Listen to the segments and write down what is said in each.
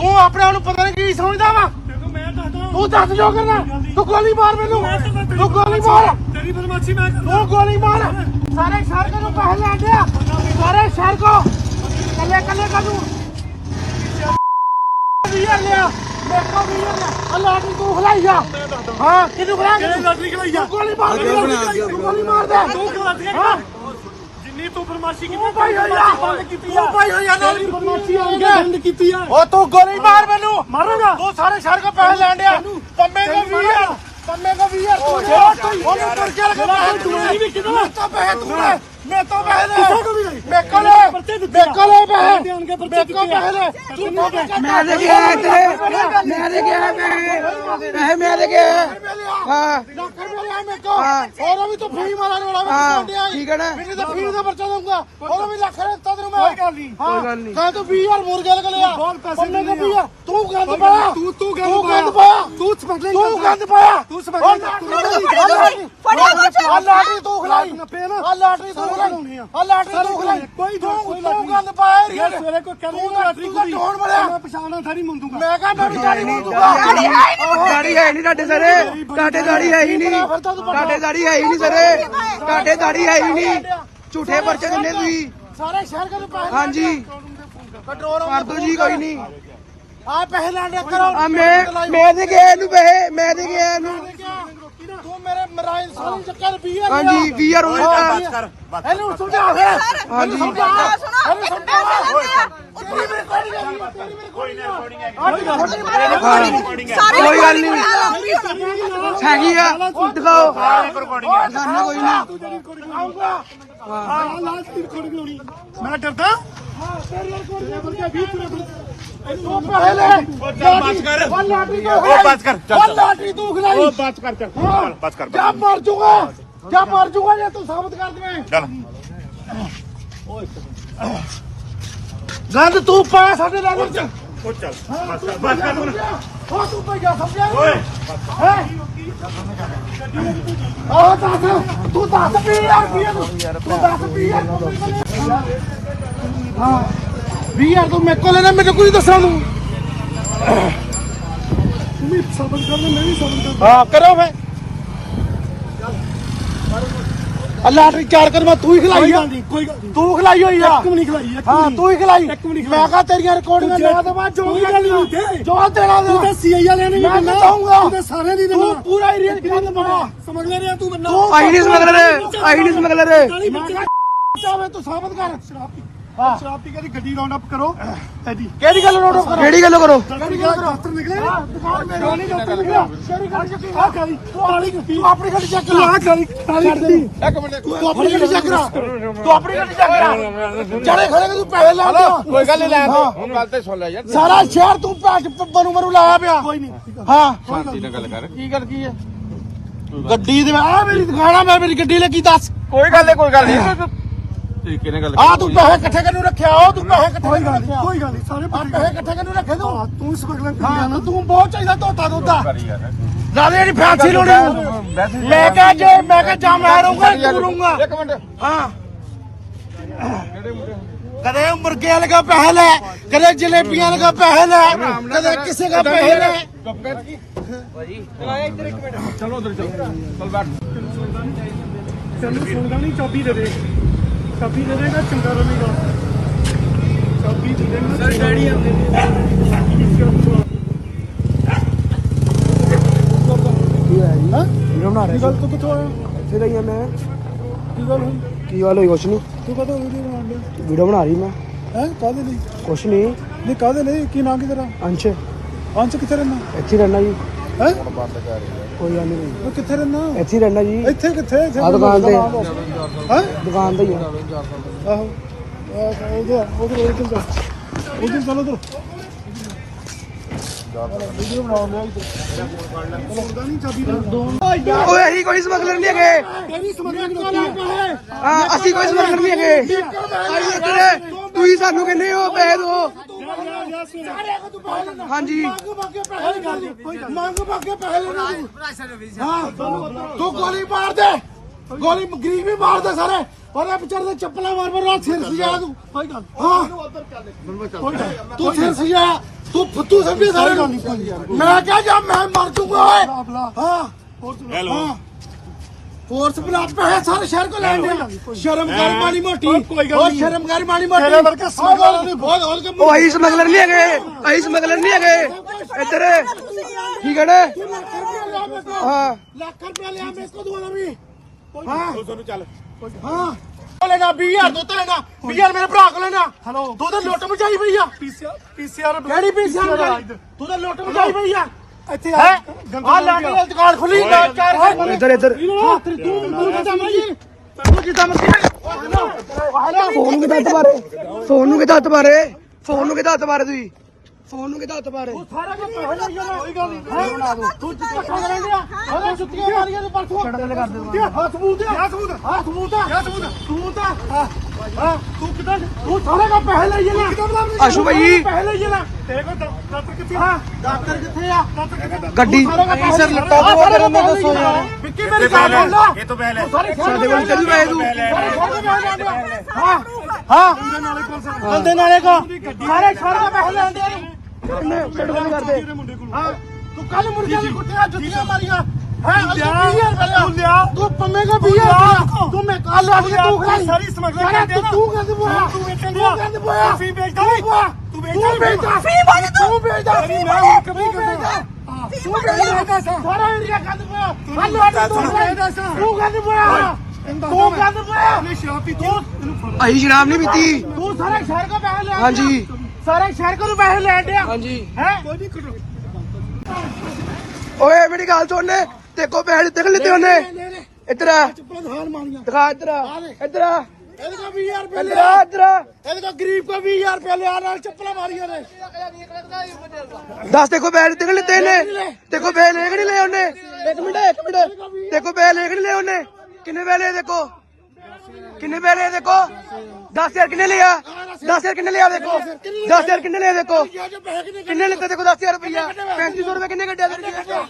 ਤੂੰ ਆਪਣੇ ਆਪ ਨੂੰ ਪਤਾ ਨਹੀਂ ਕੀ ਸਮਝਦਾ ਵਾ। ਤੈਨੂੰ ਮੈਂ ਦੱਸਦਾ। ਤੂੰ ਦੱਸ ਜੋ ਕਰਨਾ। ਤੂੰ ਗੋਲੀ ਮਾਰ ਮੈਨੂੰ। ਤਾਂ ਗੋਲੀ ਮਾਰ। ਤੇਰੀ ਬਦਮਾਸ਼ੀ ਮੈਂ ਤੂੰ ਗੋਲੀ ਮਾਰ। ਸਾਰੇ ਸ਼ਹਿਰ ਕੋ ਨੂੰ ਪਹਿਲੇ ਆ। ਗਿਆ ਸਾਰੇ ਸ਼ਹਿਰ ਕੋ ਕੱਲੇ ਕੱਲੇ ਕਾ ਤੂੰ। ਵੀਰ ਲਿਆ। ਦੇਖੋ ਵੀਰ ਲਿਆ। ਅੱਲਾਹ ਦੀ ਤੂੰ ਖਲਾਈ ਜਾ ਹਾਂ ਕਿਹਨੂੰ ਖਲਾ ਕਿਹੜੇ ਲਾਟਰੀ ਖਲਾਈ ਜਾ ਗੋਲੀ ਮਾਰ ਦੇ। ਤੂੰ ਗੋਲੀ ਮਾਰ ਦੇ। ਤੂੰ ਖਲਾ ਦੇ। ਹਾਂ। ਜਿੰਨੀ ਤੂੰ ਬਦਮਾਸ਼ੀ ਕੀਤੀ ਤੂੰ ਭਾਈ ਹੋਇਆ। ਬੰਦ ਕੀਤੀ ਤੂੰ ਭਾਈ ਹੋਇਆ ਨਾਲ ਤੇਰੀ ਬਦਮਾਸ਼ੀ ਆ ਬੰਦ ਕੀਤੀ ਆ। ਉਹ ਤੂੰ ਗੋਲੀ ਮਾਰ ਮੈਨੂੰ। ਮਾਰਾਂਗਾ। ਤੂੰ ਸਾਰੇ ਸ਼ਹਿਰ ਕੋ ਪੈਸੇ ਲੈਣ ਡਿਆ। ਪੰਮੇ ਵੀ ਯਾਰ ਪੰਮੇ ਕੋ ਵੀ ਯਾਰ ਤੂੰ ਉਹਨੂੰ ਤੁਰ ਕੇ ਲਗਾ ਤੂੰ ਵੀ ਕਿਦੋਂ ਤਾਂ ਪੈਸੇ ਤੂੰ ਲੈ ਮੈਂ ਤਾਂ ਪੈਸੇ ਲੈ। ਨਹੀਂ। ਮੇਰੇ ਕੋਲ ਮੇਰੇ ਕੋਲ। ਪੈਸੇ ਮੇਰੇ ਕੋਲ। ਪੈਸੇ ਲੈ। ਤੂੰ ਤਾਂ ਪੈਸੇ ਮੈਂ ਦੇ ਗਿਆ ਤੇਰੇ ਮੈਂ ਦੇ ਗਿਆ ਪੈਸੇ ਪੈਸੇ ਮੈਂ ਦੇ ਗਿਆ ਹਾਂ। ਲੱਖ ਰੁਪਏ ਲਿਆ ਮੇਰੇ ਕੋਲ। ਹਾਂ। ਹੋਰ ਵੀ ਤੂੰ ਫੀ ਮਾਰਨ ਵਾਲਾ ਹਾਂ, ਮੈਂ ਕੀ ਕਹਿਣਾ? ਮੈਨੂੰ ਤਾਂ ਫੀ ਦਾ ਪਰਚਾ ਦਊਂਗਾ। ਹੋਰ ਵੀ ਲੱਖ ਰੁਪਏ ਦਿੱਤਾ ਤੈਨੂੰ ਮੈਂ। ਕੋਈ ਗੱਲ ਨਹੀਂ, ਹਾਂ, ਕੋਈ ਗੱਲ ਨਹੀਂ। ਕਹਿੰਦਾ ਤੂੰ 20000 ਮੁਰਗੇ ਲਗ ਲਿਆ ਬਹੁਤ ਪੈਸੇ। ਆ। ਤੂੰ ਗੰਦ ਪਾਇਆ ਗੱਲ ਨਹੀਂ, ਤੂੰ- ਤੂੰ ਗੰਦ ਤੂੰ ਪਾਇਆ। ਤੂੰ ਸਮਗਲਿੰਗ ਤੂੰ। ਗੰਦ ਪਾਇਆ। ਤੂੰ ਸਮਗਲਿੰਗ ਫੜਿਆ ਕੁਛ ਆ ਲਾਟਰੀ ਤੂੰ ਖਲਾਈ। ਨਾ। ਆ ਲਾਟਰੀ ਤੂੰ ਆ। ਲਾਟਰੀ ਤੂੰ ਖਲਾਈ। ਕੋਈ ਤੂੰ ਕੋਈ ਤੂੰ ਗੰਦ ਪਾਇਆ ਏਰੀਆ ਯਾਰ। ਸਵੇਰੇ ਕੋਈ ਕਹਿੰਦਾ ਤੂੰ ਲਾਟਰੀ ਕੁੜੀ ਡੋਣ ਵਾਲਿਆ। ਮੈਂ ਪਛਾਣਨਾ ਥਾੜੀ ਮੰਦੂਗਾ ਮੈਂ ਕਹਾਂ ਮੈਂ ਗਾੜੀ ਨੂੰ ਦੂੰਗਾ ਗਾੜੀ ਹੈ ਨਹੀਂ ਤੁਹਾਡੇ ਸਰੇ। ਤੁਹਾਡੇ ਗਾੜੀ ਹੈ ਹੀ ਨਹੀਂ। ਤੁਹਾਡੇ ਗਾੜੀ ਹੈ ਹੀ ਨਹੀਂ ਸਰੇ। ਤੁਹਾਡੇ ਗਾੜੀ ਹੈ ਹੀ ਨਹੀਂ। ਝੂਠੇ ਪਰਚੇ ਦਿੰਦੇ ਤੁਸੀਂ। ਸਾਰੇ ਸ਼ਹਿਰ ਕਦੇ ਪੈਸੇ ਹਾਂਜੀ। ਕੰਟਰੋਲ ਕਰ ਦੋ ਜੀ ਕੋਈ ਨਹੀਂ। ਆ ਪੈਸੇ ਲੈਣ ਦੇ ਕਰੋ ਮੈਂ ਮੈਂ ਦੇ ਗਿਆ ਇਹਨੂੰ ਪੈਸੇ। ਮੈਂ ਦੇ ਗਿਆ ਇਹਨੂੰ। ਤੂੰ ਮੇਰੇ ਮਰਾਇਲ ਸਾਰੀ ਚੱਕਰ 20 ਹਾਂਜੀ 20 ਯਾਰ ਉਹ ਇਹਨੂੰ ਸਮਝਾ ਫੇ ਹਾਂਜੀ। ਸਮਝਾ। ਇਹਨੂੰ ਸਮਝਾ। ਤੇਰੀ ਮੇਰੇ ਕੋਲ ਨਹੀਂ ਆਈ ਤੇਰੀ ਮੇਰੇ ਕੋਲ ਨਹੀਂ ਕੋਈ ਗੱਲ ਨਹੀਂ। ਹੈਗੀ। ਆ। ਦਿਖਾਓ ਦਿਖਾਣਾ ਕੋਈ ਨਹੀਂ ਆਉਂਗਾ ਹਾਂ। ਦੀ ਰਿਕਾਰਡਿੰਗ ਲਾਉਣੀ। ਮੈਂ ਡਰਦਾ? ਹਾਂ ਤੇਰੀ ਰਿਕਾਰਡ ਵਰਗਾ 20 ਤੁਰੇ ਤੂੰ क्या मर जूँगा क्या मर जूँगा ये तू साबित कर दे गंद तू पाया साढ़े लाल चल। बस कर बस कर हो तू पे जा समझा ओए आ दास तू दास पी यार पी तू दास पी यार हाँ 20000 ਤੂੰ ਮੇਰੇ ਕੋਲ ਲੈਣਾ ਮੈਨੂੰ ਕੁਝ ਦੱਸਾਂ ਤੂੰ ਤੂੰ ਵੀ ਸਬਰ ਕਰ ਲੈ ਮੈਂ ਵੀ ਸਬਰ ਕਰ ਹਾਂ ਕਰੋ ਫੇ। ਅੱਲਾ ਦੀ ਚਾਰ ਕਰਮਾ ਤੂੰ ਹੀ ਖਿਲਾਈ ਆ। ਕੋਈ ਗੱਲ ਨਹੀਂ। ਤੂੰ ਖਿਲਾਈ ਹੋਈ ਆ। ਇੱਕ ਵੀ ਨਹੀਂ ਖਿਲਾਈ ਇੱਕ ਹਾਂ ਤੂੰ ਹੀ ਖਿਲਾਈ। ਮੈਂ ਕਹਾ ਤੇਰੀਆਂ ਰਿਕਾਰਡਿੰਗਾਂ ਲਾ ਦੇਵਾ ਜੋ ਕੋਈ ਗੱਲ ਨਹੀਂ ਤੇ ਜੋ ਤੇਰਾ ਤੂੰ ਤਾਂ ਸੀਆਈ ਵਾਲਿਆਂ ਨੇ ਮੈਂ ਕਹਾਂਗਾ ਤੂੰ ਤਾਂ ਸਾਰਿਆਂ ਦੀ ਦੇਣਾ ਤੂੰ ਪੂਰਾ ਏਰੀਆ ਕਿਹਨਾਂ ਦਾ ਬਣਾ ਸਮਗਲਰ ਆ ਤੂੰ ਬੰਨਾ ਆਈ ਨਹੀਂ ਸਮਗਲਰ ਆਈ ਨਹੀਂ ਸਮਗਲਰ ਚਾਹਵੇ ਤੂੰ ਸਾਬਤ ਕਰ। ਸ਼ਰਾਬ ਸ਼ਰਾਬ ਪੀ ਕੇ ਦੀ ਗੱਡੀ ਰਾਉਂਡ ਅਪ ਕਰੋ। ਐਡੀ। ਕਿਹੜੀ ਗੱਲ ਨੋਟ ਕਰੋ? ਕਿਹੜੀ ਗੱਲ ਕਰੋ? ਕਿਹੜੀ ਗੱਲ ਡਾਕਟਰ ਨਿਕਲੇ। ਹਾਂ, ਦੁਕਾਨ ਮੇਰੇ ਵਾਲੀ ਡਾਕਟਰ ਨਿਕਲਿਆ ਕਿਹੜੀ ਗੱਲ ਚੱਕੀ? ਆ ਕਾਲੀ ਕਾਲੀ ਗੱਡੀ ਤੂੰ ਆਪਣੀ ਗੱਡੀ ਚੈੱਕ ਤੂੰ ਕਰਾ ਆ ਕਾਲੀ ਕਾਲੀ ਗੱਡੀ। ਤੂੰ ਆਪਣੀ ਗੱਡੀ ਚੈੱਕ ਕਰਾ ਤੂੰ ਆਪਣੀ ਗੱਡੀ ਚੈੱਕ ਕਰਾ ਚੜੇ ਖੜੇ ਕਿ ਤੂੰ ਪੈਸੇ ਲਾ ਦਿਆ ਕੋਈ ਗੱਲ ਨਹੀਂ ਲੈ ਹਾਂ। ਹੁਣ ਗੱਲ ਤੇ ਸੁਣ ਲੈ ਯਾਰ। ਸਾਰਾ ਸ਼ਹਿਰ ਤੂੰ ਭੱਜ ਬਰੂ ਮਰੂ ਲਾਇਆ ਪਿਆ। ਕੋਈ ਨਹੀਂ ਹਾਂ। ਸ਼ਾਂਤੀ ਨਾਲ ਗੱਲ ਕਰ। ਕੀ ਗੱਲ ਕੀ ਹੈ? ਗੱਡੀ ਦੇ ਆ ਮੇਰੀ ਦੁਕਾਨ ਆ ਮੈਂ ਮੇਰੀ ਗੱਡੀ ਲੱਗੀ ਦੱਸ। ਕੋਈ ਗੱਲ ਨਹੀਂ ਕੋਈ ਗੱਲ ਨਹੀਂ ਤਰੀਕੇ ਨਾਲ ਗੱਲ ਆ ਤੂੰ ਪੈਸੇ ਇਕੱਠੇ ਕਰਨ ਨੂੰ ਰੱਖਿਆ? ਉਹ ਤੂੰ ਪੈਸੇ ਇਕੱਠੇ ਕੋਈ ਕਰਨ ਗੱਲ ਨੂੰ ਨਹੀਂ ਰੱਖਿਆ ਕੋਈ ਗੱਲ ਨਹੀਂ ਸਾਰੇ ਆ ਪੈਸੇ ਇਕੱਠੇ ਕਰਨ ਨੂੰ ਰੱਖੇ ਤੂੰ? ਹਾਂ ਤੂੰ ਸਮਗਲਰ ਹਾਂ ਕਰੀ ਜਾਣਾ ਤੂੰ ਬਹੁਤ ਚਾਹੀਦਾ ਧੋਤਾ ਦੁੱਧਾ ਕਰੀ ਯਾਰ ਨਾਲੇ ਜਿਹੜੀ ਫੈਂਸੀ ਲੋੜੀ। ਵੈਸੇ ਮੈਂ ਕਹਾਂ ਜੇ ਮੈਂ ਕਹਾਂ ਜਾਂ ਮੈਂ ਰਹੂੰਗਾ ਤੂੰ ਰਹੂੰਗਾ ਇੱਕ ਮਿੰਟ। ਹਾਂ। ਕਦੇ ਮੁਰਗੇ ਲਗਾ ਪੈਸੇ ਲੈ ਕਦੇ ਜਲੇਬੀਆਂ ਲਗਾ ਪੈਸੇ ਲੈ ਕਦੇ ਕਿਸੇ ਦਾ ਪੈਸੇ ਲੈ। ਚਲੋ ਉਧਰ ਚਲੋ ਚਲ ਬੈਠ। ਤੈਨੂੰ ਸੁਣਦਾ ਨਹੀਂ ਚਾਬੀ ਦੇ ਦੇ। ਚਾਬੀ ਦੇ ਦੇਗਾ ਚੰਗਾ ਰਹੇਗਾ। ਚਾਬੀ ਦੇ ਦੇਗਾ ਸਰ ਡੈਡੀ ਹਾਂ? ਵੀਡੀਓ ਬਣਾ ਕੀ ਗੱਲ ਤੂੰ ਕਿੱਥੋਂ ਆਇਆ? ਇੱਥੇ ਰਹੀ ਆ ਮੈਂ। ਕੀ ਗੱਲ ਹੋਈ? ਕੀ ਗੱਲ ਹੋਈ? ਕੁਛ ਨਹੀਂ। ਤੂੰ ਕਦੋਂ ਵੀਡੀਓ ਬਣਾ ਰਹੀ ਮੈਂ। ਹੈ? ਕਾਹਦੇ ਲਈ? ਕੁਛ ਨਹੀਂ। ਨਹੀਂ ਕਾਹਦੇ ਲਈ? ਕੀ ਨਾਂ ਕੀ ਤੇਰਾ? ਅੰਸ਼। ਅੰਸ਼ ਕਿੱਥੇ ਰਹਿਣਾ ਇੱਥੇ ਰਹਿਣਾ ਜੀ। ਹੈ? ਕੋਈ ਗੱਲ ਨਹੀਂ। ਉਹ ਕਿੱਥੇ ਰਹਿਣਾ ਇੱਥੇ ਹੀ ਰਹਿਣਾ ਜੀ। ਇੱਥੇ ਕਿੱਥੇ? ਇੱਥੇ ਆਹ ਦੁਕਾਨ ਤੇ। ਹੈ? ਦੁਕਾਨ ਤੇ ਹੀ ਆ। ਆਹੋ। ਉਧਰ ਉਧਰ ਉਧਰ। ਜਾ ਉਧਰ ਚਲੋ ਉਧਰ ਓਏ ਅਸੀਂ ਕੋਈ ਸਮਗਲਰ ਨਹੀਂ ਹੈਗੇ। ਅਸੀਂ ਕੋਈ ਸਮਗਲਰ ਨਹੀਂ ਹੈਗੇ। ਤੁਸੀਂ ਸਾਨੂੰ ਕਹਿੰਦੇ ਹੋ ਪੈਸੇ ਦਿਓ ਹਾਂਜੀ। ਮੰਗ ਮੰਗੇ ਪੈਸੇ ਲੈਣਾ ਮੰਗ ਮੰਗੇ ਪੈਸੇ ਲੈਣਾ ਹਾਂ। ਤੂੰ ਗੋਲੀ ਮਾਰ ਦੇ। ਗੋਲੀ ਗਰੀਬ ਵੀ ਮਾਰ ਦੇ ਸਾਰੇ। ਉਹਦੇ ਵਿਚਾਰੇ ਦੇ ਚੱਪਲਾਂ ਮਾਰ ਮਾਰ ਰਾਤ ਸਿਰ ਸਜਾ ਤੂੰ। ਕੋਈ ਗੱਲ ਹਾਂ। ਤੂੰ ਸਿਰ ਸਜਾ। ਤੂੰ ਤੂੰ ਫੁੱਤੂ ਸਮਝੇ ਸਾਰੇ ਮੈਂ ਕਿਹਾ ਜਾ ਮੈਂ ਮਰ ਜੂਗਾ ਓਏ। ਹਾਂ। ਹੈਲੋ ਫੋਰਸ ਬਲਾ ਪੈਸੇ ਸਾਰੇ ਸ਼ਹਿਰ ਕੋ ਲੈਣ ਦੇ ਸ਼ਰਮ ਕਰ ਮਾੜੀ ਮੋਟੀ। ਹੋਰ ਸ਼ਰਮ ਕਰ ਮਾੜੀ ਮੋਟੀ। ਤੇਰੇ ਵਰਗੇ ਸਮਗਲਰ ਨਹੀਂ। ਬਹੁਤ ਹੋਰ ਕੇ ਉਹ ਅਸੀਂ ਸਮਗਲਰ ਨਹੀਂ ਹੈਗੇ ਅਸੀਂ ਸਮਗਲਰ ਨਹੀਂ ਹੈਗੇ। ਇੱਧਰ। ਕੀ ਕਹਣੇ? ਹਾਂ। ਲੱਖ ਰੁਪਏ ਲਿਆ ਮੇਰੇ ਕੋ ਦਵਾਣਾ ਵੀ। ਹਾਂ। ਤੁਹਾਨੂੰ ਚੱਲ। ਹਾਂ। ਲੈਣਾ 20000 ਦੋ ਤਾਂ ਲੈਣਾ। 20000 ਮੇਰੇ ਭਰਾ ਕੋ ਲੈਣਾ। ਹੈਲੋ ਤੂੰ ਤਾਂ ਲੁੱਟ ਮਚਾਈ ਪਈ ਆ। ਪੀਸੀਆਰ ਪੀਸੀਆਰ ਕਿਹੜੀ ਪੀਸੀਆਰ ਤੂੰ। ਤਾਂ ਲੁੱਟ ਮਚਾਈ ਪਈ ਆ। ਇੱਥੇ ਹੈ? ਆ ਲਾਡੀ ਦੀ ਦੁਕਾਨ ਖੁੱਲੀ ਨਾ ਚਾਰ ਘਰ ਇੱਧਰ ਇੱਧਰ। ਹੱਥ ਤੂੰ ਤੂੰ ਕਿਦਾਂ ਮਰਜ਼ੀ ਤੂੰ ਕਿਦਾਂ ਮਰਜ਼ੀ ਫੋਨ ਨੂੰ ਕਿਦਾਂ ਹੱਥ ਮਾਰੇ? ਫੋਨ ਨੂੰ ਕਿਦਾਂ ਹੱਥ ਮਾਰੇ? ਫੋਨ ਨੂੰ ਕਿਦਾਂ ਹੱਥ ਮਾਰੇ ਤੁਸੀਂ? ਫੋਨ ਨੂੰ ਕਿਦਾਂ ਹੱਥ ਮਾਰੇ ਸਾਰਾ ਕੁਝ ਪੈਸੇ ਲਈ ਜਾਣਾ ਕੋਈ ਗੱਲ ਨਹੀਂ। ਬਣਾ ਦੋ। ਤੂੰ ਚੁੱਪ ਕਰ ਰਹਿੰਦਿਆ ਉਹਦੇ ਜੁੱਤੀਆਂ ਮਾਰੀਆਂ ਤੂੰ ਪਰਸੋਂ। ਛੱਡ ਕਰ ਦੇ ਹੱਥ ਸਬੂਤ ਆ। ਸਬੂਤ ਹੱਥ ਸਬੂਤ ਆ। ਸਬੂਤ ਸਬੂਤ ਆ। ਹਾਂ। ਤੂੰ ਕਿਦਾਂ ਤੂੰ ਸਾਰੇ ਕੋ ਪੈਸੇ ਲਈ ਜਾਣਾ। ਆਸ਼ੂ ਭਾਈ। ਪੈਸੇ ਲਈ ਜਾਣਾ। ਤੇਰੇ ਕੋਲ ਦਫ਼ਤਰ ਕਿੱਥੇ ਹਾਂ। ਡਾਕਟਰ ਕਿੱਥੇ ਆ? ਗੱਡੀ ਸਰ ਲੱਟਾ ਦੋ ਕਰ ਮੈਂ ਦੱਸੋ ਯਾਰ। ਵਿੱਕੀ ਮੇਰੀ ਗੱਲ ਸੁਣ ਲਾ। ਇਹ ਤੋਂ ਪਹਿਲੇ। ਸਾਰੇ ਸਾਡੇ ਕੋਲ ਚੱਲ ਪਏ ਤੂੰ। ਹਾਂ। ਹਾਂ। ਬੰਦੇ ਨਾਲੇ ਕੋ। ਸਾਰੇ ਸਾਰੇ ਪੈਸੇ ਲੈਂਦੇ ਨੇ ਇਹਨੇ ਛੱਡ ਬੰਦ ਕਰ ਦੇ ਮੁੰਡੇ ਕੋਲ। ਹਾਂ ਤੂੰ ਕੱਲ ਮੁਰਗੇ ਦੀ ਕੁੱਟੀਆਂ ਜੁੱਤੀਆਂ ਮਾਰੀਆਂ। ਹੈ ਤੂੰ ਲਿਆ, ਤੂੰ ਲਿਆ। ਤੂੰ ਪੰਮੇ ਕੋ ਵੀ ਤੂੰ ਮੈਂ ਕੱਲ ਆ ਕੇ ਤੂੰ ਖਾਈ ਸਾਰੀ ਸਮਗਲਰ ਸਾਰਾ ਕਰਦੇ ਆ ਨਾ। ਤੂੰ ਗੰਦ ਪੋਇਆ ਤੂੰ ਵੇਚਣ ਤੂੰ ਦਿਆ। ਗੰਦ ਪੋਇਆ ਤੂੰ ਫੀ ਵੇਚਦਾ ਨਹੀਂ। ਤੂੰ ਤੂੰ ਵੇਚਦਾ ਤੂੰ ਵੇਚਦਾ। ਨਹੀਂ। ਫੀ ਬਾਜ ਤੂੰ ਵੇਚਦਾ। ਤੇਰੀ ਮੈਂ ਹੁਣ ਕਦੀ ਤੂੰ ਕਰਦਾ। ਵੇਚਦਾ। ਤੂੰ ਵੇਚਦਾ ਸਾਰਾ ਏਰੀਆ ਗੰਦ ਪੋਇਆ ਕੱਲ ਆ ਕੇ ਤੂੰ ਖਾਈ ਤੂੰ ਗੰਦ ਪੋਇਆ ਤੂੰ ਗੰਦ ਪੋਇਆ ਇਹਨੇ ਸ਼ਰਾਬ ਪੀਤੀ ਇਹਨੂੰ ਫੜ ਅਸੀਂ ਸ਼ਰਾਬ ਨਹੀਂ ਪੀਤੀ ਤੂੰ ਸਾਰੇ ਸ਼ਹਿਰ ਕੋ ਪੈਸੇ ਲੈ ਹਾਂਜੀ। ਸਾਰੇ ਸ਼ਹਿਰ ਕੋ ਪੈਸੇ ਲੈਣ ਡਿਆ। ਹਾਂਜੀ। ਹੈ? ਕੋਈ ਨਹੀਂ ਕਰੋ ਓਏ ਮੇਰੀ ਗੱਲ ਸੁਣ ਤੇ ਕੋ ਪੈਸੇ ਦਿੱਤੇ ਕਿ ਲਿੱਤੇ ਉਹਨੇ ਇੱਧਰ ਆ। ਚੱਪਲਾਂ ਹਾਲ ਮਾਰੀਆਂ ਦਿਖਾ ਇੱਧਰ ਆ। ਇੱਧਰ ਆ। ਇਹਦੇ ਕੋ 20000 ਰੁਪਏ ਲਿਆ ਆ ਇੱਧਰ ਆ। ਇਹਦੇ ਕੋ ਗਰੀਬ ਕੋ 20000 ਰੁਪਏ ਲਿਆ ਨਾਲ ਚੱਪਲਾਂ ਮਾਰੀਆਂ ਨੇ। ਦੱਸ ਤੇ ਕੋ ਪੈਸੇ ਦਿੱਤੇ ਕਿ ਲਿੱਤੇ ਇਹਨੇ? ਤੇ ਕੋ ਪੈਸੇ ਲੈ ਕੇ ਨਹੀਂ ਲਏ ਉਹਨੇ? ਇੱਕ ਮਿੰਟ ਇੱਕ ਮਿੰਟ। ਤੇ ਕੋ ਪੈਸੇ ਲੈ ਕੇ ਨਹੀਂ ਲਏ ਉਹਨੇ? ਕਿੰਨੇ ਲਏ ਦੇਖੋ ਕਿੰਨੇ ਪੈਸੇ ਲਏ ਦੇਖੋ? 10000 ਕਿੰਨੇ ਲਿਆ? 10000 ਕਿੰਨੇ ਲਿਆ ਦੇਖੋ? 10000 ਕਿੰਨੇ ਲਿਆ ਦੇਖੋ? ਕਿਨੇ ਲਿੱਤੇ ਦੇਖੋ 10000 ਰੁਪਇਆ 3500 ਰੁਪਏ ਕਿੰਨੇ ਕੱਢਿਆ ਤੇਰੇ ਦੇਖੋ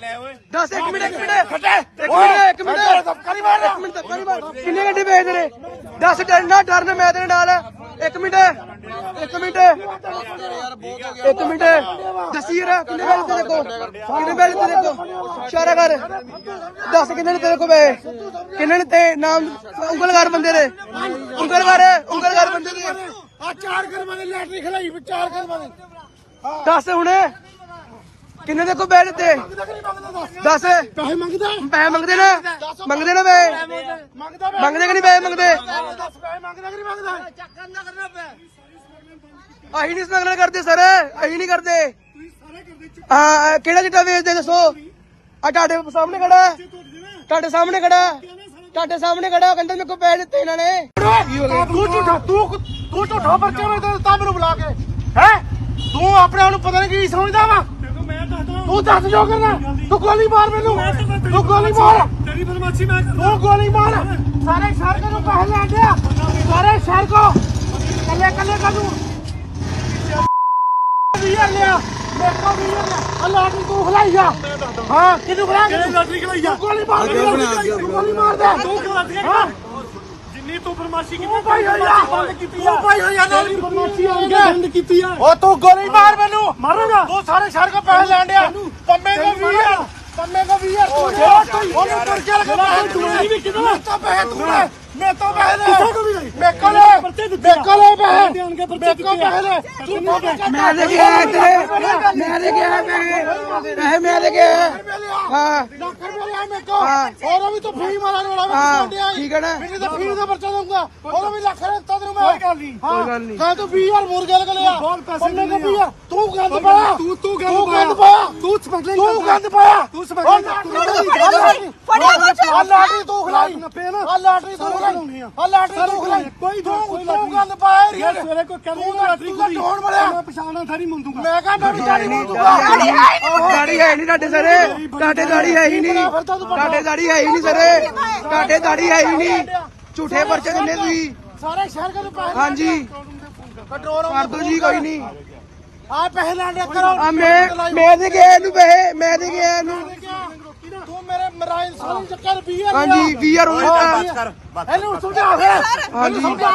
10 ਇੱਕ ਮਿੰਟ ਇੱਕ ਮਿੰਟ ਇੱਕ ਮਿੰਟ ਇੱਕ ਮਿੰਟ ਕਰੀ ਮਾਰ ਇੱਕ ਮਿੰਟ ਕਰੀ ਮਾਰ ਕਿੰਨੇ ਘੰਟੇ ਪਏ ਤੇਰੇ? 10 ਡਰ ਨਾ ਡਰਨ ਮੈਂ ਤੇਰੇ ਨਾਲ। ਇੱਕ ਮਿੰਟ। ਇੱਕ ਮਿੰਟ। ਇੱਕ ਮਿੰਟ। ਦੱਸੀ ਯਾਰ ਕਿੰਨੇ ਪੈਸੇ ਤੇਰੇ ਕੋ ਕਿੰਨੇ ਪੈਸੇ ਤੇਰੇ ਕੋ ਇਸ਼ਾਰਾ ਕਰ। ਦੱਸ ਕਿੰਨੇ ਨੇ ਤੇਰੇ ਕੋ ਪਏ ਕਿੰਨੇ ਨੇ ਤੇ ਨਾਮ ਉਂਗਲ ਕਰ ਬੰਦੇ ਦੇ। ਉਂਗਲ ਕਰ ਉਂਗਲ ਕਰ ਬੰਦੇ ਦੇ। ਆ ਚਾਰ ਕਰਮਾਂ ਦੇ ਲੈਟਰੀ ਖਲਾਈ ਵੀ ਚਾਰ ਕਰਮਾਂ ਦੇ। ਦੱਸ ਹੁਣ। ਕਿੰਨੇ ਦੇ ਕੋ ਕਰੀ ਮੰਗਦਾ ਦੱਸ। ਪੈਸੇ ਮੰਗਦਾ ਪੈਸੇ ਮੰਗਦੇ ਨਾ? ਮੰਗਦੇ ਨਾ ਮੰਗਦਾ ਵੇ ਮੰਗਦੇ ਕਿ ਨਹੀਂ ਪੈਸੇ ਮੰਗਦੇ? ਦੱਸ ਪੈਸੇ ਮੰਗਦਾ ਕਿ ਨਹੀਂ ਮੰਗਦਾ? ਚੱਕਰ ਨਾ ਕਰਨਾ ਪੈ ਅਸੀਂ ਨਹੀਂ ਸਮਗਲਰ ਕਰਦੇ ਸਰ ਅਸੀਂ ਨਹੀਂ ਕਰਦੇ। ਹਾਂ ਕਿਹੜਾ ਚਿੱਟਾ ਵੇਚਦੇ ਦੱਸੋ? ਆ ਤੁਹਾਡੇ ਸਾਹਮਣੇ ਖੜਾ ਹੈ। ਤੁਹਾਡੇ ਸਾਹਮਣੇ ਖੜਾ ਹੈ। ਤੁਹਾਡੇ ਸਾਹਮਣੇ ਖੜਾ ਕਹਿੰਦਾ ਮੇਰੇ ਕੋਲ ਪੈਸੇ ਦਿੱਤੇ ਇਹਨਾਂ ਨੇ। ਕੀ ਤੂੰ ਝੂਠਾ ਤੂੰ ਤੂੰ ਝੂਠਾ ਪਰਚੇ ਵਿੱਚ ਦਿੱਤਾ ਮੈਨੂੰ ਬੁਲਾ ਕੇ। ਹੈ? ਤੂੰ ਆਪਣੇ ਆਪ ਨੂੰ ਪਤਾ ਨਹੀਂ ਕੀ ਸਮਝਦਾ ਵਾ। ਮੈਂ ਤੂੰ ਦੱਸ ਜੋ ਕਰਨਾ। ਤੂੰ ਗੋਲੀ ਮਾਰ ਮੈਨੂੰ। ਤੂੰ ਗੋਲੀ ਮਾਰ। ਤੇਰੀ ਬਦਮਾਸ਼ੀ ਮੈਂ ਤੂੰ ਗੋਲੀ ਮਾਰ। ਸਾਰੇ ਸ਼ਹਿਰ ਕੋ ਨੂੰ ਪੈਸੇ ਲੈ ਗਿਆ ਸਾਰੇ ਸ਼ਹਿਰ ਕੋ ਕੱਲੇ ਕੱਲੇ ਕਾ ਤੂੰ ਵੀ ਲਿਆ ਮੇਰੇ ਕੋ ਵੀ ਲਿਆ ਅੱਲਾਹ ਦੀ ਤੂੰ ਖਲਾਈ ਜਾ ਹਾਂ ਕਿਹਨੂੰ ਖਲਾ ਕੇ ਕਿਹੜੇ ਲਾਟਰੀ ਖਲਾਈ ਜਾ ਤੂੰ ਗੋਲੀ ਮਾਰ ਦੇ ਗੋਲੀ ਮਾਰ ਦੇ। ਤੂੰ ਦੇ। ਹਾਂ। ਜਿੰਨੀ ਤੂੰ ਬਦਮਾਸ਼ੀ ਕੀਤੀ ਤੂੰ ਭਾਈ ਹੋਇਆ ਬੰਦ ਕੀਤੀ ਤੂੰ ਭਾਈ ਹੋਇਆ ਨਾਲ ਦੀ ਬਦਮਾਸ਼ੀ ਬੰਦ ਕੀਤੀ ਆ। ਉਹ ਤੂੰ ਗੋਲੀ ਮਾਰ ਮੈਨੂੰ। ਮਾਰਾਂਗਾ। ਤੂੰ ਸਾਰੇ ਸ਼ਹਿਰ ਕੋ ਪੈਸੇ ਲੈਣ ਡਿਆ। ਪੰਮੇ ਕੋ ਵੀ ਯਾਰ ਪੰਮੇ ਕੋ ਵੀ ਯਾਰ ਤੂੰ ਉਹਨੂੰ ਤੁਰ ਕੇ ਲਗਾ ਤੂੰ ਵੀ ਕਿਦੋਂ ਤਾਂ ਪੈਸੇ ਤੂੰ ਲੈ। ਮੈਂ ਤਾਂ ਪੈਸੇ ਲੈ। ਕਿੱਥੇ ਕੋ ਵੀ ਨਹੀਂ ਮੇਰੇ ਕੋਲ ਮੇਰੇ ਕੋਲ ਕੇ ਪਰਚੇ ਮੇਰੇ ਕੋਲ ਦਿੱਤੇ ਆ। ਪੈਸੇ ਲੈ। ਤੂੰ ਮੈਂ ਦੇ ਗਿਆ ਤੇਰੇ ਮੈਂ ਦੇ ਗਿਆ ਪੈਸੇ ਪੈਸੇ ਮੈਂ ਦੇ ਗਿਆ ਹਾਂ ਲੱਖ ਰੁਪਏ ਲਿਆ। ਮੇਰੇ ਕੋਲ। ਹਾਂ। ਹੋਰ ਵੀ ਤੂੰ ਫੀ ਮਾਰਨ ਵਾਲਾ ਹਾਂ, ਠੀਕ ਹੈ ਨਾ? ਮੈਨੂੰ ਤਾਂ ਫੀ ਦਾ ਪਰਚਾ ਦਊਂਗਾ। ਹੋਰ ਵੀ ਲੱਖ ਰੁਪਏ ਤਦ ਨੂੰ ਮੈਂ। ਕੋਈ ਗੱਲ ਨਹੀਂ, ਕੋਈ ਗੱਲ ਨਹੀਂ। ਤੂੰ 20000 ਮੁਰਗੇ ਲਗ ਲਿਆ ਬਹੁਤ ਪੈਸੇ 20000 ਆ। ਤੂੰ ਗੰਦ ਪਾਇਆ। ਤੂੰ ਤੂੰ ਤੂੰ ਗੰਦ ਪਾਇਆ। ਤੂੰ ਸਮਗਲਿੰਗ ਤੂੰ ਗੰਦ ਪਾਇਆ। ਤੂੰ ਸਮਗਲਿੰਗ ਫੜਿਆ ਕੁਛ ਆ ਲਾਟਰੀ ਨੱਪੇ ਨਾ। ਆ ਲਾਟਰੀ ਤੂੰ ਖਲਾਈ ਲਾਉਣੀ ਆ। ਆ ਲਾਟਰੀ ਤੂੰ ਖਲਾਈ ਕੋਈ ਤੂੰ ਕੋਈ ਤੂੰ ਗੰਦ ਪਾਇਆ ਰੀੜ ਯਾਰ ਸਵੇਰੇ ਕੋਈ ਕਹਿੰਦਾ ਤੂੰ ਲਾਟਰੀ ਕੁੜੀ ਢੋਣ ਵਾਲਿਆ ਮੈਂ ਪਛਾਣਨਾ ਥਾਰੀ ਮੰਦੂਗਾ ਮੈਂ ਕਹਾਂ ਮੈਂ ਵਿਚਾਰੀ ਨੂੰ ਦੂੰਗਾ ਦਾੜੀ ਹੈ ਨਹੀਂ ਤੁਹਾਡੇ ਸਰੇ। ਤੁਹਾਡੇ ਦਾੜੀ ਹੈ। ਹੀ ਨਹੀਂ। ਤੁਹਾਡੇ ਦਾੜੀ ਹੈ ਹੀ ਨਹੀਂ ਸਰੇ। ਤੁਹਾਡੇ ਦਾੜੀ ਹੈ ਹੀ ਨਹੀਂ। ਝੂਠੇ ਪਰਚੇ ਦਿੰਦੇ ਤੁਸੀਂ। ਸਾਰੇ ਸ਼ਹਿਰ ਕੋ ਪੈਸੇ ਹਾਂਜੀ। ਕੰਟਰੋਲ ਕਰ ਦੋ ਜੀ ਕੋਈ ਨਹੀਂ। ਆ ਪੈਸੇ ਲੈਣ ਦੇ ਕਰੋ ਮੈਂ ਮੈਂ ਦੇ ਗਿਆ ਇਹਨੂੰ ਪੈਸੇ। ਮੈਂ ਦੇ ਗਿਆ ਇਹਨੂੰ। ਤੂੰ ਮੇਰੇ ਮਰਾਇਲ ਸਾਰੀ ਚੱਕਰ 20 ਹਾਂਜੀ 20 ਰੋਜ਼ ਦਾ ਇਹਨੂੰ ਸਮਝਾ ਫਿਰ। ਹਾਂਜੀ। ਸਮਝਾ।